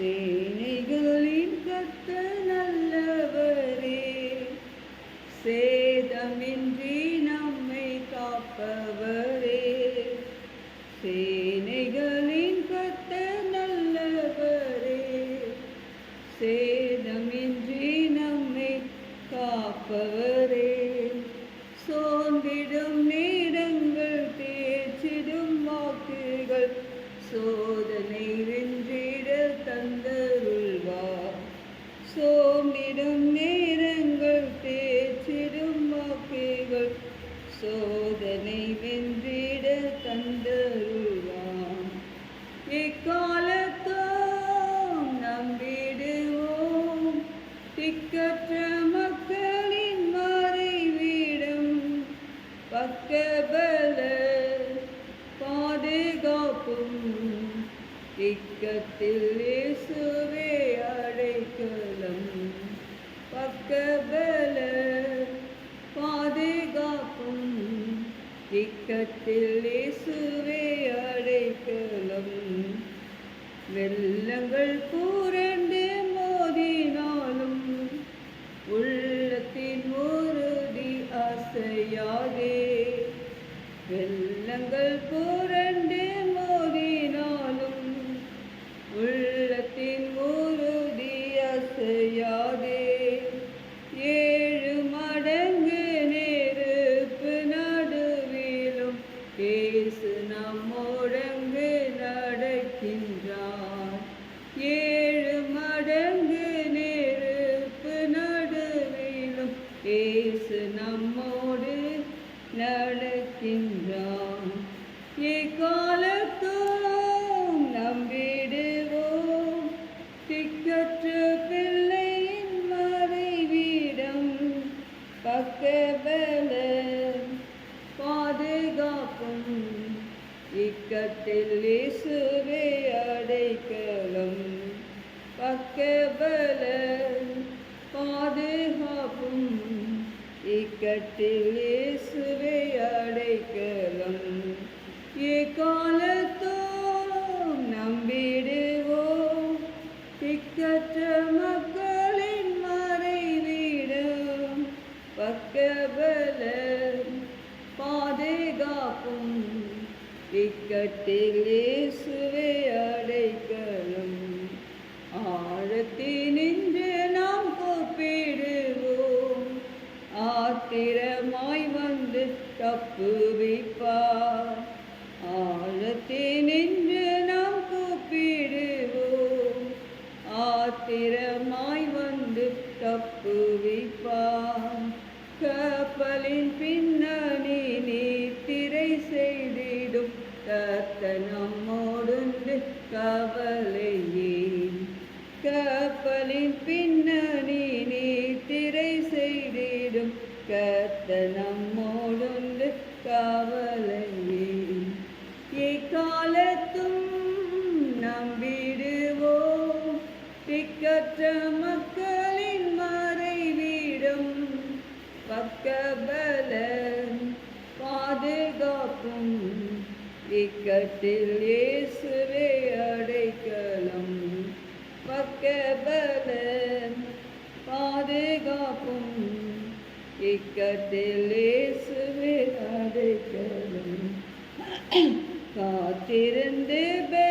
சேனைகள் காலத்தில் yaade பாதுகாப்பும் இக்கட்டில் இயேசுவை அடைக்கலம். இக்காலத்தோம் நம்பிடுவோம். திக்கற்ற மக்களின் மறைவிடம் பக்கபல பாதுகாப்பும் இக்கட்டில் இயேசு தப்புவிப்பா. ஆழத்தே நின்று நாம் கூப்பிடுவோம். ஆத்திரமாய் வந்து தப்புவிப்பா கப்பலின் பின்னர் கதிலேசுவே காத்திருந்து பெ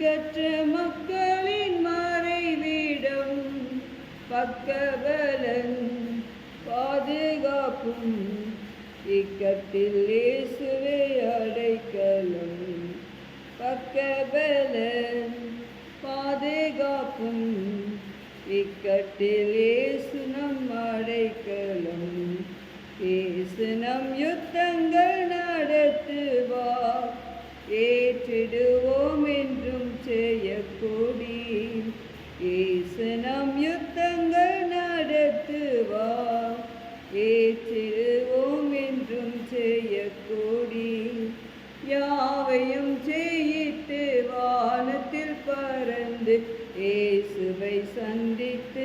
கற்ற மக்களின் மறைவிடம் பக்கபலன் பாதுகாக்கும். இக்கட்டில் இயேசுவே அடைக்கலம் பக்கபலன் பாதுகாக்கும். இக்கட்டில் இயேசு நம் அடைக்கலம். இயேசு நம் யுத்தங்கள் நடத்துவார். ஏற்றிடுவோமே செய்யக்கூடி இயேசு யுத்தங்கள் நடத்துவா ஏற்றிடுவோம் என்றும் செய்யக்கூடி யாவையும் செய்யித்து வானத்தில் பறந்து இயேசுவை சந்தித்து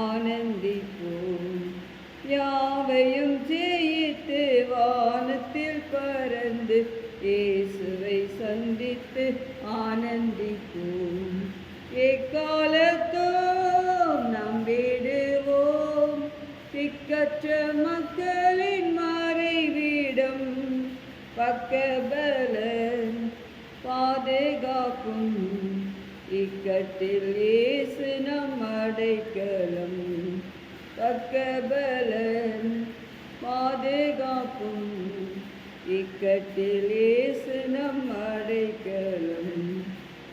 ஆனந்திப்போம். யாவையும் செய்யிட்டு வானத்தில் பறந்து ஏ இக்கட்டில் இயேசு நம் அடைக்கலம் தக்க பலன் மாதேகாக்கும். இக்கட்டில் இயேசு நம் அடைக்கலம்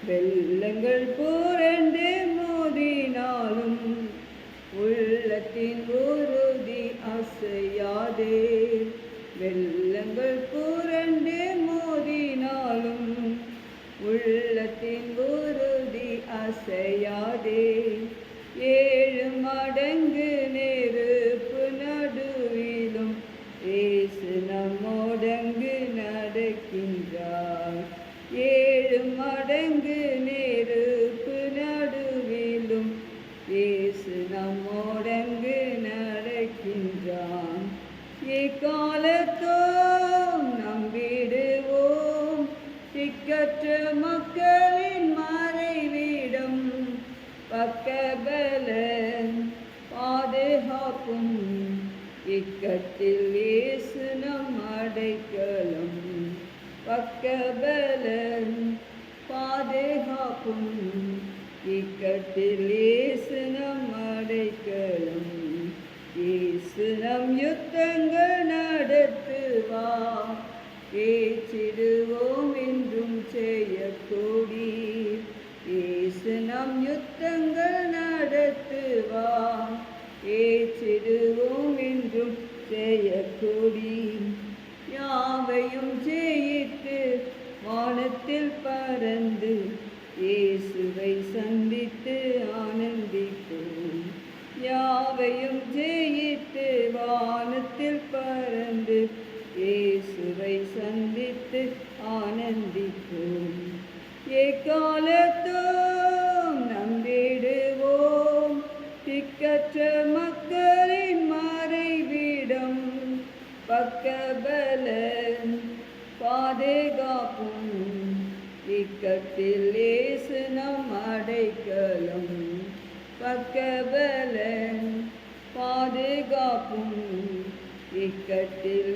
வெள்ளங்கள் புரண்டு மோதினாலும் உள்ளத்தின் உறுதி அசையாதே. வெள்ளங்கள் புரண்டு அசையாதே. ஏழு மடங்கு நெருப்பு நடுவிலும் ஏசு நம்மோடங்கு நடக்கின்றார். ஏழு மடங்கு பக்கபலன் பாதுகாப்பும் இக்கத்தில் இயேசு நம் அடைக்கலம். பக்கபலன் பாதுகாப்பும் இக்கத்தில் இயேசு நம் அடைக்கலம். இயேசு நம் யுத்தங்கள் நடத்துவா ஏற்றிடுவோம் என்றும் செய்யக்கூடி இயேசு நம் யுத்தங்கள் நடத்துவார். ஏற்றிடுவோம் என்றும் செய்யக்கூடி யாவையும் ஜெயித்து வானத்தில் பறந்து இயேசுவை சந்தித்து ஆனந்திப்போம். யாவையும் ஜெயித்து வானத்தில் பறந்து இயேசுவை சந்தித்து ஆனந்திப்போம். எக்காலத்தோம் பக்கபல பாதுகாப்பும் இக்கட்டில்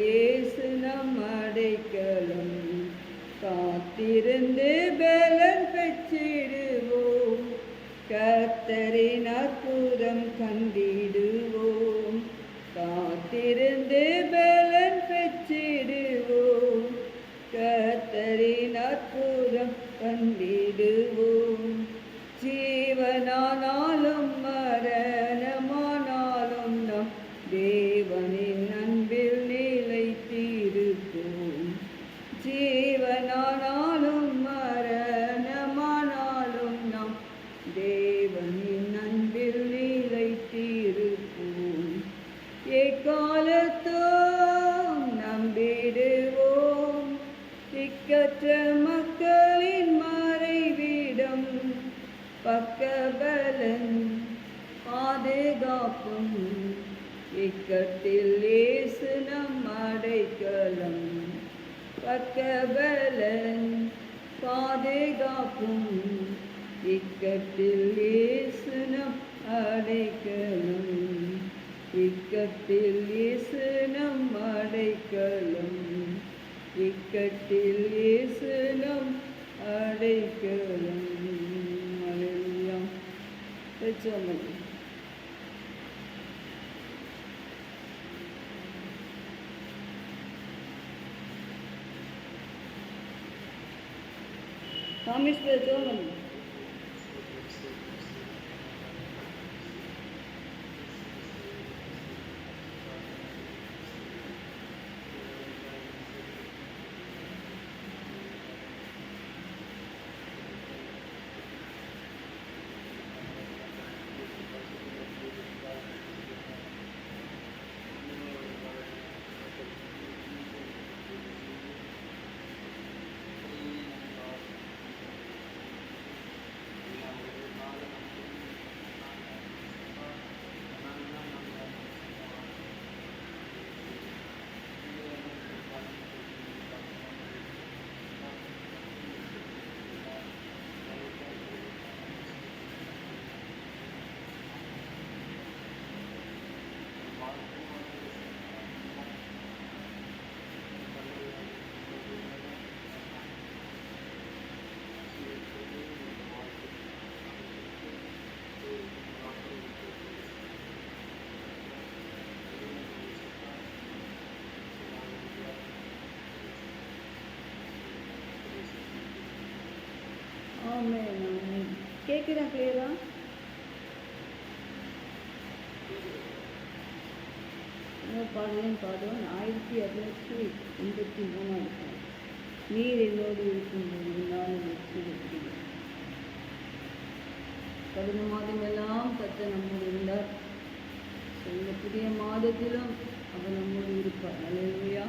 இக்கத்தில் ஏசு நம் அடைக்கலம். பக்கபலன் பாதுகாப்பும் இக்கத்தில் ஏசு நம் அடைக்கலம். இக்கத்தில் ஏசு நம் அடைக்கலம். இக்கத்தில் ஏசு நம் அடைக்கலம். அல்லேலூயா స్వామి స్వామి வைக்கிறேன் கிளியராக இன்னொரு பாடலையும் பாடுவோம் ஆயிரத்தி இரநூற்றி எண்பத்தி மூணாவது பாடல். நீர் என்னோடு இருக்கும்போது நான் இருக்கிறேன் கடந்த மாதமெல்லாம் கத்த நம்மோடு இருந்தார். சொல்லக்கூடிய மாதத்திலும் அவர் நம்மோடு இருப்பார். நல்ல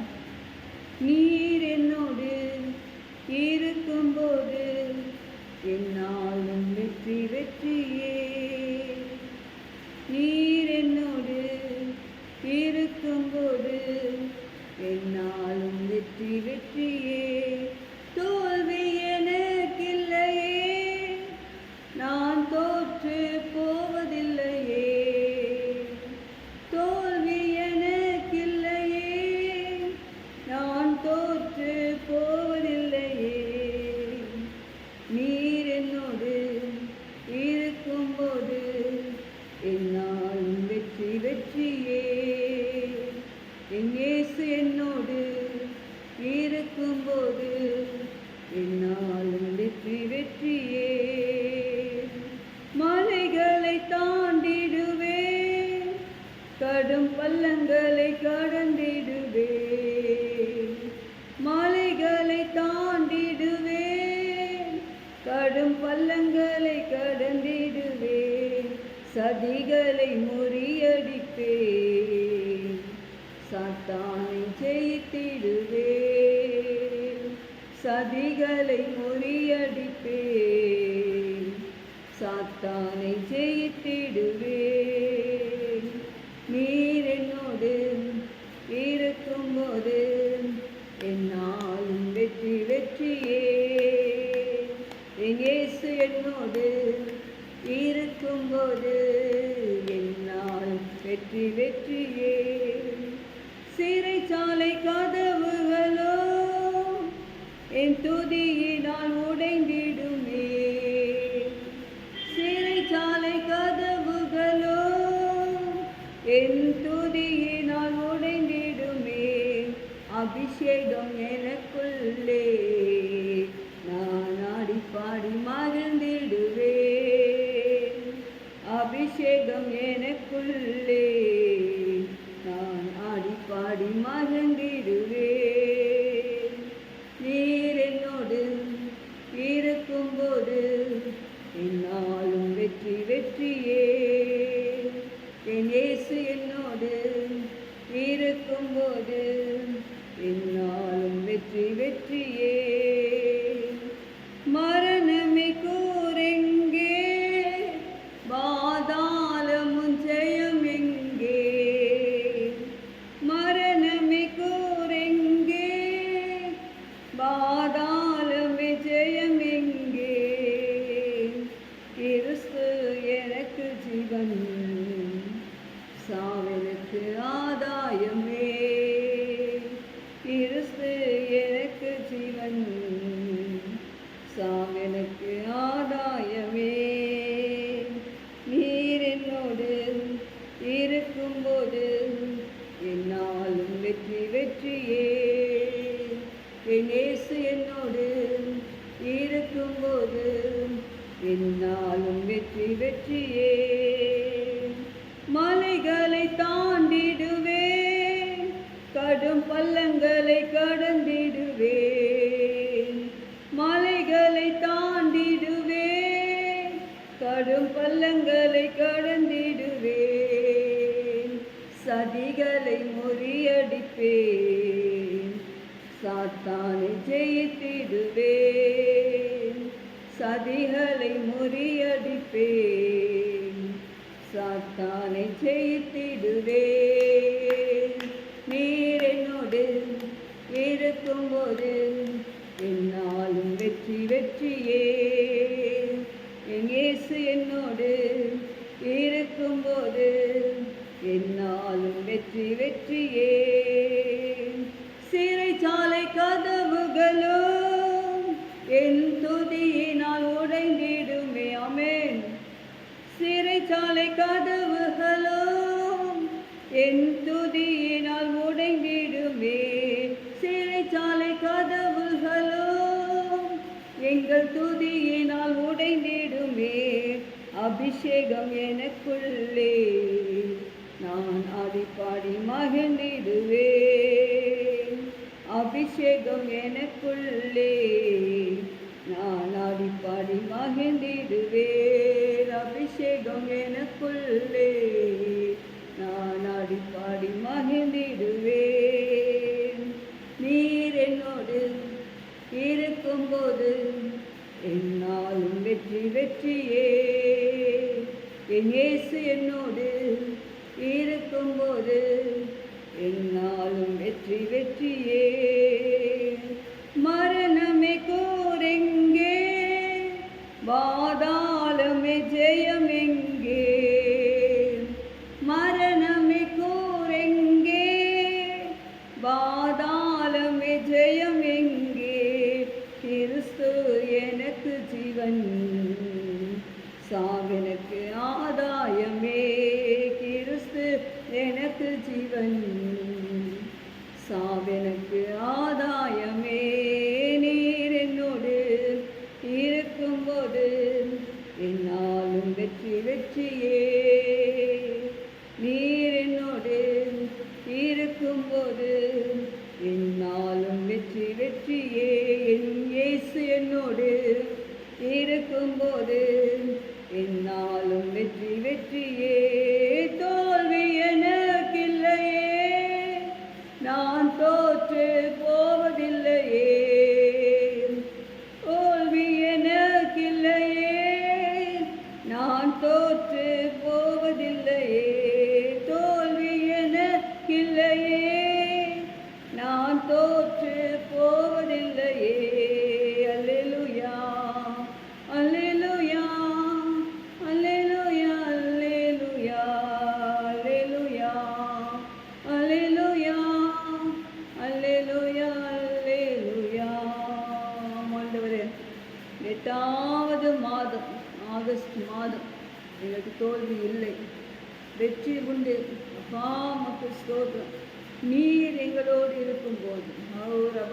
நீர் என்ன இயேசு என்னோடு இருக்கும்போது என்னால் வெற்றி வெற்றியே. சிறைச்சாலை கதவுகளோ என் துதியினால் உடைந்திடுமே. சிறைச்சாலை கதவுகளோ என் துதியினால் உடைந்திடுமே. அபிஷேகம் எனக்குள்ளே உள்ளே நான் ஆடி மகன் சாத்தானை ஜெயித்திடுவே. நீர் என்னோடு இருக்கும்போது என்னாலும் வெற்றி வெற்றியே. என் இயேசு என்னோடு இருக்கும்போது என்னாலும் வெற்றி வெற்றியே. என் துதியினால் உடைந்திடுமே சிறைச்சாலை கதவுகளோ எங்கள் துதியினால் உடைந்திடுமே அபிஷேகம் எனக்குள்ளே நான் அடிப்பாடி பாடி மகிழ்ந்திடுவேன். அபிஷேகம் எனக்குள்ளே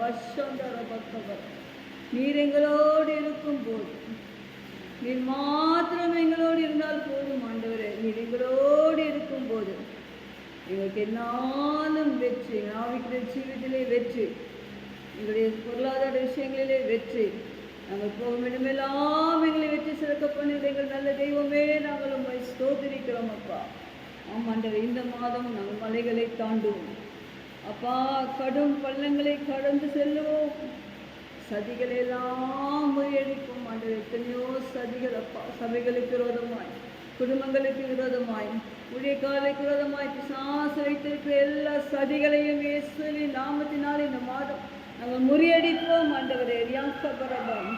அவர் நீர் எங்களோடு இருக்கும்போது நீர் மாத்திரம் எங்களோடு இருந்தால் போதும் ஆண்டவரே. நீர் எங்களோடு இருக்கும்போது எங்களுக்கு என்னாலும் வெற்றி எங்கள் ஆவிக்கிற ஜீவிதத்திலே வெற்றி எங்களுடைய பொருளாதார விஷயங்களிலே வெற்றி நாங்கள் போகும் இடமெல்லாம் எங்களை வெற்றி சிறக்க பண்ணுது எங்கள் நல்ல தெய்வமே நாங்கள் உண்மை ஸ்தோத்திரிக்கிறோம் அப்பா. ஆமாண்டவர் இந்த மாதம் நாங்கள் மலைகளை தாண்டுவோம். அப்பா கடும் பள்ளங்களை கடந்து செல்லுவோம். சதிகளை எல்லாம் முறியடிப்போம் ஆண்டவர் எத்தனையோ சதிகள் அப்பா சபைகளுக்கு விரோதமாய் குடும்பங்களுக்கு விரோதமாய் ஊழியக்காலுக்கு விரோதமாய் பிசாசு வைத்திருக்கிற எல்லா சதிகளையும் இயேசுவின் நாமத்தினால் இந்த மாதம் நாங்கள் முறியடிப்போம் ஆண்டவரே. ரியாசபரபம்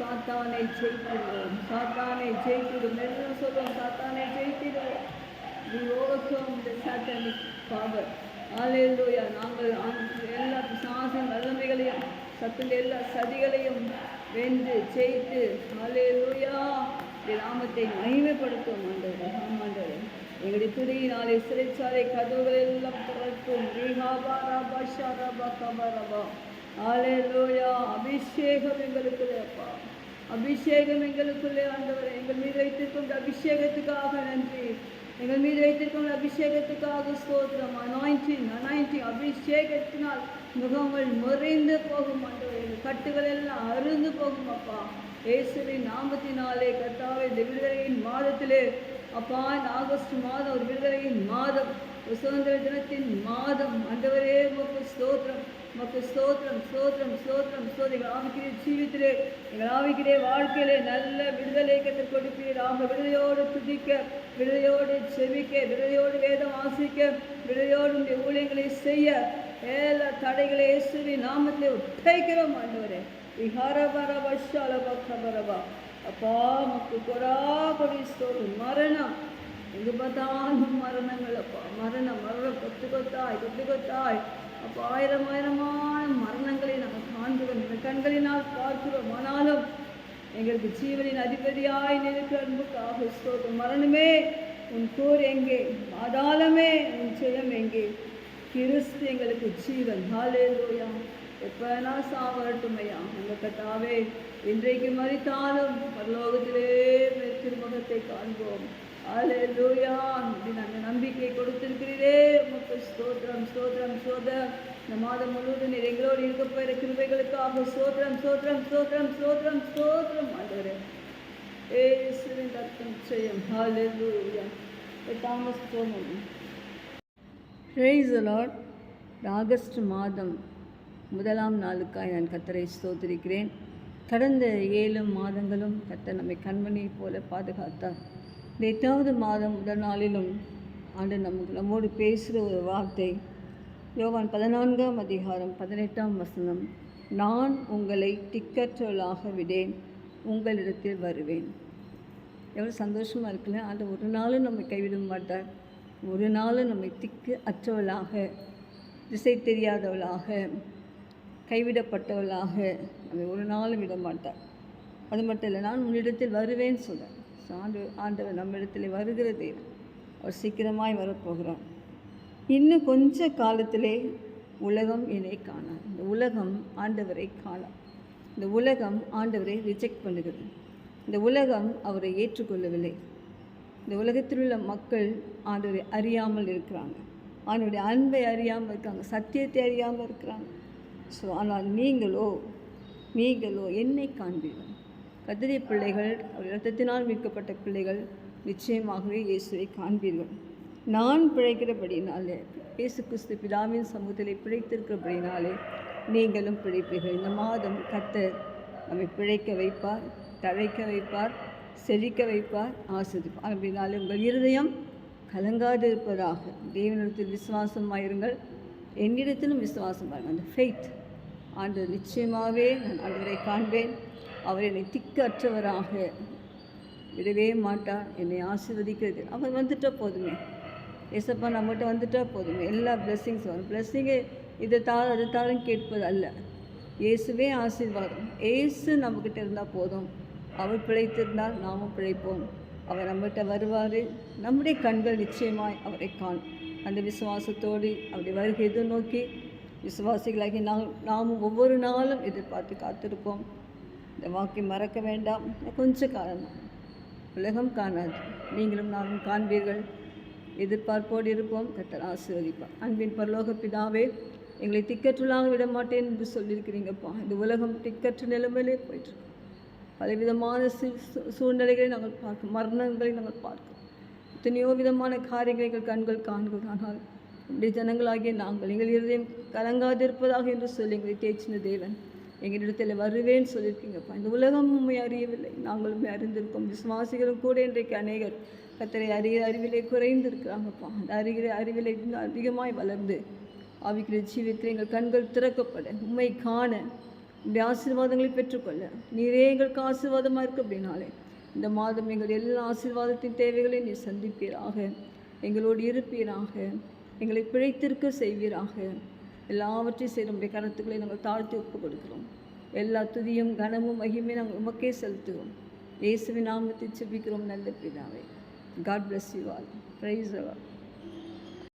சாத்தானை ஜெயித்திடுவோம். சாத்தானை ஜெயித்திடும். எல்லாம் சொல்லுவோம் சாத்தானை ஜெயித்திடுவோம். We overcome the. Hallelujah. நாங்கள் எல்லா பிசாசின் வல்லமைகளையும் சத்துள்ள எல்லா சதிகளையும் வென்று ஜெயித்து ஹalleluya. இந்த நாமத்தை மகிமைப்படுத்தும் ஆண்டவர் ஆமாண்டவர் எங்களுடைய துதியினாலே சிறைச்சாலை கதவுகள் எல்லாம் திறக்கும். ரீஹாபா ரபா ஷரபா கபரபா அபிஷேகம் எங்களுக்கு அப்பா. அபிஷேகம் எங்களுக்குள்ளே ஆண்டவர். எங்கள் மீது கொண்டு அபிஷேகத்துக்காக நன்றி. எங்கள் மீது வைத்திருக்கும் அபிஷேகத்துக்காக ஸ்தோத்திரம். அனாயிண்டிங் அனாயிண்டிங் அபிஷேகத்தினால் முகங்கள் முறைந்து போகும் ஆண்டவரே கட்டுகள் எல்லாம் அருந்து போகும் அப்பா. இயேசுவின் நாமத்தினாலே கர்த்தாவே இந்த விடுதலையின் மாதத்திலே அப்பா இந்த ஆகஸ்ட் மாதம் ஒரு விடுதலையின் மாதம் சுதந்திர தினத்தின் மாதம். அந்தவரே உமக்கு ஸ்தோத்திரம். உமக்கு ஸ்தோத்திரம் ஸ்தோத்திரம் ஸ்தோத்திரம் ஸ்தோத்திரம். எங்கள் ஆவிக்கிற ஜீவித்திலே எங்கள் ஆவிக்கிறே வாழ்க்கையிலே நல்ல விடுதலை கற்று கொடுப்பீர். ஆக விடுதலையோடு துதிக்க விடுதலையோடு செவிக்க விடுதலையோடு வேதம் வாசிக்க விடுதலையோடு உடைய ஊழியங்களை செய்ய எல்லா தடைகளை இயேசுவி நாமத்திலே உட்டைக்கிறோம் ஆண்டவரே. விஹாரபர வஷால பக்கபரபா அப்பா மக்கு கொடா கொடி ஸ்தோத்திரம். மரணம். எங்கு பார்த்தாலும் மரணங்கள் அப்பா. மரணம். மரணம். கொத்து கொத்தாய் கொத்து கொத்தாய். அப்போ ஆயிரம் ஆயிரமான மரணங்களை நாங்கள் காண்கிறோம். இந்த கண்களினால் பார்க்கிறோம் ஆனாலும் எங்களுக்கு ஜீவனின் அதிபதியாய் நிற்கிற அன்புக்காக ஸ்தோத்திரம். மரணமே உன் கூர் எங்கே? பாதாளமே உன் ஜெயம் எங்கே? கிறிஸ்து எங்களுக்கு ஜீவன். ஹalleluya. எப்பனா சாவரட்டும் ஐயா அந்த கட்டாவே இன்றைக்கு மறித்தாலும் பரலோகத்திலே திருமுகத்தை காண்போம். அல்லேலூயா அப்படின்னு அந்த நம்பிக்கை கொடுத்திருக்கிறீரே. உமக்கு ஸ்தோத்திரம் ஸ்தோத்திரம் சோத இந்த மாதம் முழுவதும் நீர் எங்களோடு இருக்க போகிற கிருபைகளுக்காக ஸ்தோத்திரம் ஸ்தோத்திரம் ஸ்தோத்திரம் ஸ்தோத்திரம் ஸ்தோத்திரம். ஆண்டவரே சிறின் ரத்தம் செய்யும் ஹalleluya தாமஸ் சோமம் பிரைஸ் ஆகஸ்ட் மாதம் முதலாம் நாளுக்காய் நான் கத்தரை ஸ்தோத்திருக்கிறேன். கடந்த ஏழு மாதங்களும் கத்தர் நம்மை கண்மணி போல பாதுகாத்தார். இந்த எட்டாவது மாதம் முதல் நாளிலும் ஆண்டு நமக்கு நம்மோடு பேசுகிற ஒரு வார்த்தை. யோவான் பதினான்காம் அதிகாரம் பதினெட்டாம் வசனம். நான் உங்களை திக்கற்றவளாக விடேன் உங்களிடத்தில் வருவேன். எவ்வளோ சந்தோஷமாக இருக்குல்ல? அந்த ஒரு நாளும் நம்மை கைவிட மாட்டார். ஒரு நாளும் நம்மை திக்கு அற்றவளாக திசை தெரியாதவளாக கைவிடப்பட்டவளாக நம்மை ஒரு நாளும் விட மாட்டார். அது மட்டும் இல்லை நான் உன்னிடத்தில் வருவேன்னு சொல்கிறேன் ஆண்டு ஆண்டவர் நம்மிடத்தில் வருகிறது அவர் சீக்கிரமாய் வரப்போகிறார். இன்னும் கொஞ்ச காலத்திலே உலகம் என்னை காணாம் இந்த உலகம் ஆண்டவரை காணாம் இந்த உலகம் ஆண்டவரை ரிஜெக்ட் பண்ணுகிறது. இந்த உலகம் அவரை ஏற்றுக்கொள்ளவில்லை. இந்த உலகத்தில் உள்ள மக்கள் ஆண்டவரை அறியாமல் இருக்கிறாங்க. ஆண்டவருடைய அன்பை அறியாமல் இருக்காங்க. சத்தியத்தை அறியாமல் இருக்கிறாங்க. ஸோ ஆனால் நீங்களோ நீங்களோ என்னை காண்பீர்கள். கத்திரி பிள்ளைகள் அவர் இரத்தத்தினால் மீட்கப்பட்ட பிள்ளைகள் நிச்சயமாகவே இயேசுவை காண்பீர்கள். நான் பிழைக்கிறபடினாலே இயேசு கிறிஸ்து பிதாவின் சமூகத்திலே பிழைத்திருக்கிறபடினாலே நீங்களும் பிழைப்பீர்கள். இந்த மாதம் கத்தர் நம்மை பிழைக்க வைப்பார் தழைக்க வைப்பார் செழிக்க வைப்பார் ஆசிரிப்பார் அப்படின்னாலே உங்கள் இருதயம் கலங்காது இருப்பதாக. தேவனிடத்தில் விசுவாசமாயிருங்கள். என்னிடத்திலும் விசுவாசமாக அந்த ஃபெய்த் ஆண்டு நிச்சயமாகவே நான் ஆண்டவரை காண்பேன். அவர் என்னை திக்கற்றவராக விடவே மாட்டார். என்னை ஆசீர்வதிக்கிறது. அவர் வந்துட்டால் போதுமே. ஏசப்பா நம்மகிட்ட வந்துட்டால் போதுமே. எல்லா பிளெஸ்ஸிங்ஸ் வரும். பிளெஸ்ஸிங்கு இதை தாழ் அதை தாழும் கேட்பது அல்ல. இயேசுவே ஆசீர்வாதம். ஏசு நம்மக்கிட்ட இருந்தால் போதும். அவர் பிழைத்திருந்தால் நாமும் பிழைப்போம். அவர் நம்மகிட்ட வருவார். நம்முடைய கண்கள் நிச்சயமாய் அவரை காணும். அந்த விசுவாசத்தோடு அப்படி வருகை எதிர்நோக்கி விசுவாசிகளாகி நாம் நாமும் ஒவ்வொரு நாளும் எதிர்பார்த்து காத்திருப்போம். இந்த வாக்கை மறக்க வேண்டாம். கொஞ்ச காலம் உலகம் காணாது. நீங்களும் நானும் காண்பீர்கள். எதிர்பார்ப்போடு இருப்போம். கத்தர் ஆசீர்வதிப்பார் அன்பின் பரலோக பிதாவே எங்களை திக்கற்றுலாக விட மாட்டேன் என்று சொல்லியிருக்கிறீங்கப்பா. இந்த உலகம் திக்கற்று நிலைமையிலே போயிட்டுருக்கு. பலவிதமான சூழ்நிலைகளை நாங்கள் பார்க்கிறோம் மரணங்களை நாங்கள் பார்க்கிறோம் எத்தனையோ விதமான காரியங்களை எங்கள் கண்கள் காண்கிறோம் ஆனால் நம்முடைய ஜனங்களாகிய நாங்கள் எங்கள் இருதயம் கலங்காதிருப்பதாக என்று சொல்லி எங்களை தேய்ச்சின தேவன். எங்களிடத்தில் வருவேன்னு சொல்லியிருக்கீங்கப்பா. இந்த உலகம் உண்மை அறியவில்லை. நாங்களும் அறிந்திருக்கோம். விசுவாசிகளும் கூட இன்றைக்கு அநேகர் கத்தரை அறிகிற அறிவிலே குறைந்திருக்கிறாங்கப்பா. அந்த அறிகிற அறிவிலை இன்னும் அதிகமாய் வளர்ந்து ஆவிக்கிற ஜீவியத்தில் எங்கள் கண்கள் திறக்கப்பட உண்மை காண இந்த ஆசீர்வாதங்களை பெற்றுக்கொள்ள. நீரே எங்களுக்கு ஆசீர்வாதமாக இருக்கு அப்படின்னாலே இந்த மாதம் எங்கள் எல்லா ஆசீர்வாதத்தின் தேவைகளையும் நீ சந்திப்பீராக. எங்களோடு இருப்பீராக. எங்களை பிழைத்திருக்க செய்வீராக. எல்லாவற்றையும் செய்ய நம்முடைய கருத்துக்களை நாங்கள் தாழ்த்தி ஒப்பு கொடுக்கிறோம் எல்லா துதியும் கனமும் மகிமையும் நாங்கள் உமக்கே செலுத்துகிறோம். இயேசுவின் நாமத்தை செபிக்கிறோம் நல்ல பிதாவே. God bless you all praise